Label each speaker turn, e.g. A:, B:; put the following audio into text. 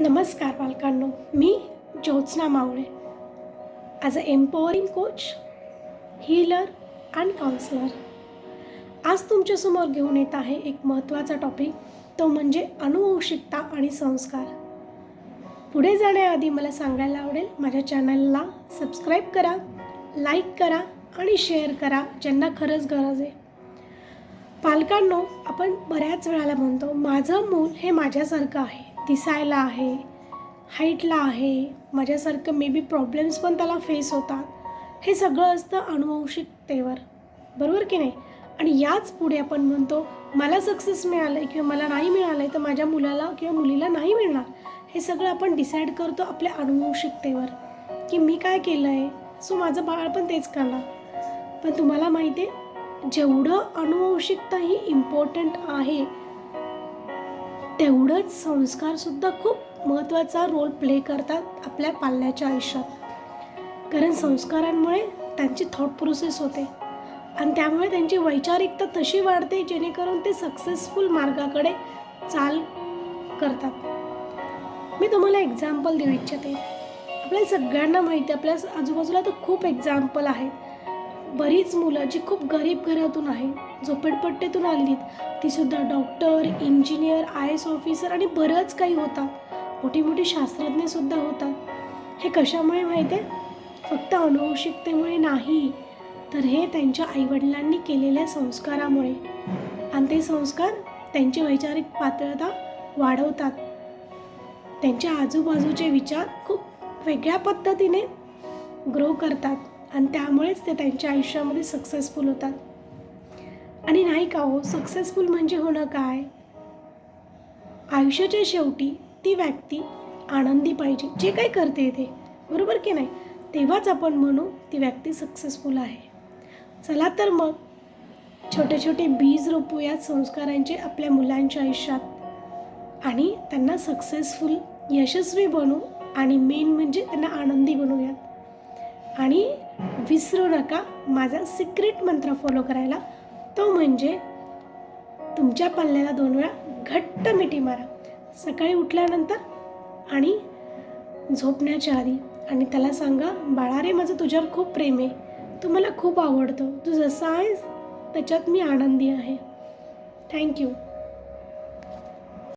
A: नमस्कार बालकांनो मी Jyotsna Mavale. As a empowering coach healer and counsellor आज तुमच्यासमोर घेऊन येत आहे एक महत्त्वाचा टॉपिक तो म्हणजे अनुवंशिकता आणि संस्कार. पुढे जाण्याआधी मला सांगायला आवडेल माझ्या चॅनलला सबस्क्राईब करा लाईक करा आणि शेअर करा ज्यांना खरंच गरज आहे. पालकांनो आपण बऱ्याच वेळाला म्हणतो माझं मूल हे माझ्यासारखं आहे. दिसायला आहे हाईटला आहे माझ्यासारखं मे बी प्रॉब्लेम्स पण त्याला फेस होतात. हे सगळं असतं अनुवंशिकतेवर बरोबर की नाही? आणि याच पुढे आपण म्हणतो मला सक्सेस मिळालं आहे किंवा मला नाही मिळालं आहे तर माझ्या मुलाला किंवा मुलीला नाही मिळणार. हे सगळं आपण डिसाईड करतो आपल्या अनुवंशिकतेवर की मी काय केलं आहे सो माझं बाळ पण तेच करणार. पण तुम्हाला माहिती आहे जेवढं अनुवंशिकता ही इम्पॉर्टंट आहे तेवढंच संस्कारसुद्धा खूप महत्त्वाचा रोल प्ले करतात आपल्या पाल्याच्या आयुष्यात. कारण संस्कारांमुळे त्यांची थॉट प्रोसेस होते. आणि त्यामुळे त्यांची वैचारिकता तशी वाढते जेणेकरून ते सक्सेसफुल मार्गाकडे चाल करतात. मी तुम्हाला एक्झाम्पल देऊ इच्छिते. आपल्या सगळ्यांना माहिती आपल्या आजूबाजूला तर खूप एक्झाम्पल आहेत. बरीच मुलं जी खूप गरीब घरातून आहे झोपडपट्टीतून आलीत तीसुद्धा doctor engineer I S officer आणि बरंच काही होतात. मोठी मोठी शास्त्रज्ञसुद्धा होतात. हे कशामुळे माहिती आहे? फक्त अनुवंशिकतेमुळे नाही. तर हे त्यांच्या आईवडिलांनी केलेल्या संस्कारामुळे. आणि ते संस्कार त्यांची वैचारिक पात्रता वाढवतात. त्यांच्या आजूबाजूचे विचार खूप वेगळ्या पद्धतीने ग्रो करतात. आणि त्यामुळेच ते त्यांच्या आयुष्यामध्ये सक्सेसफुल होतात. आणि नाही का हो सक्सेसफुल म्हणजे होणं काय? आयुष्याच्या शेवटी ती व्यक्ती आनंदी पाहिजे. जे काही करते ते बरोबर की नाही? तेव्हाच आपण म्हणू ती व्यक्ती सक्सेसफुल आहे. चला तर मग छोटे छोटे बीज रोपूयात संस्कारांचे आपल्या मुलांच्या आयुष्यात. आणि त्यांना सक्सेसफुल यशस्वी बनवू आणि मेन म्हणजे त्यांना आनंदी बनवूयात आणि विसरू नका माझा सिक्रेट मंत्र फॉलो करायला. तो म्हणजे तुमच्या पल्ल्याला दोन वेळा घट्ट मिठी मारा. सकाळी उठल्यानंतर आणि झोपण्याच्या आधी. आणि त्याला सांगा बाळा रे माझं तुझ्यावर खूप प्रेम आहे. तू मला खूप आवडतो. तू जसा आहेस त्याच्यात मी आनंदी आहे. थँक्यू